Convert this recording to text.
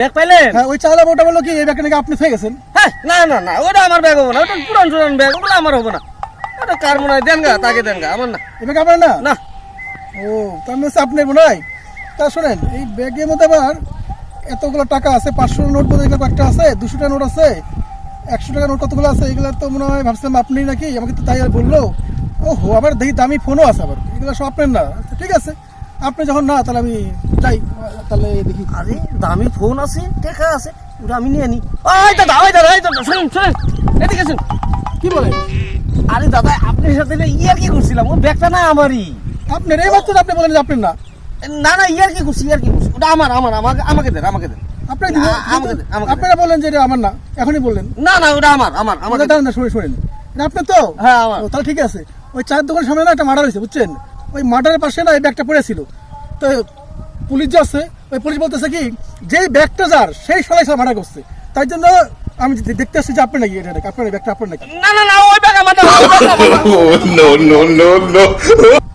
Bag পাইলেন? হ্যাঁ ওই চালা ওটা বলল কি এই ব্যাগটা নাকি আপনি ফেয়ে গেছেন? হ্যাঁ না না না ওটা আমার ব্যাগ হবে না ওটা পুরান পুরান ব্যাগ ওগুলো আমার হবে না। ওটা কার মনে হয়? দেন গা তাকে দেন গা আমার না। এই ব্যাগ আপনার না? না। ও তার মানে হচ্ছে আপনার মনে হয়? তা শোনেন এই ব্যাগের মধ্যে আবার এতগুলো টাকা আছে পাঁচশো নোট বোধ এগুলো কয়েকটা আছে দুশো টাকা নোট আছে একশো টাকা নোট কতগুলো আছে এগুলো তো মনে হয় ভাবছিলাম আপনি নাকি আমাকে তো তাই আর বলল। ও হো আবার দেখি দামি ফোনও আছে আবার এগুলো সব আপনার না। আচ্ছা, ঠিক আছে। আপনি যখন না তাহলে আমি যাই। তাহলে দেখি। আরে দামি ফোন আছে দেখা আছে ওটা আমি নিয়ে নি। ওই দাদা ওই দাদা ওই দাদা শুনুন শুনুন। এদিকে শুনুন। কি বলেন আরে দাদা আপনার সাথে না ইয়ার কি করছিলাম ওই ব্যাগটা না আমারই। আপনার এই মাত্র আপনি বলেন যে আপনার না। না না ইয়ার কি করছি ইয়ার কি করছি। ওটা আমার আমার আমাকে আমাকে দেন আমাকে দেন। আপনি। আপনারা বলেন যে এটা আমার না। এখনই বললেন না না ওটা আমার আমার দেন। দাঁড়ান না শুনে শুনেন। এটা আপনার তো? হ্যাঁ আমার। তাহলে ঠিক আছে। ওই চায়ের দোকানের সামনে না একটা মার্ডার হয়েছে বুঝছেন? ওই মার্ডারের পাশে না ওই ব্যাগটা পড়েছিল। তো পুলিশ যাচ্ছে আছে ওই পুলিশ বলতেছে কি যেই ব্যাগটা যার সেই সবাই সব মার্ডার করছে। তাই জন্য আমি দেখতে আসছি যে আপনার নাকি এটা নাকি আপনার ব্যাগটা আপনার নাকি? না না না ওই ব্যাগ আমার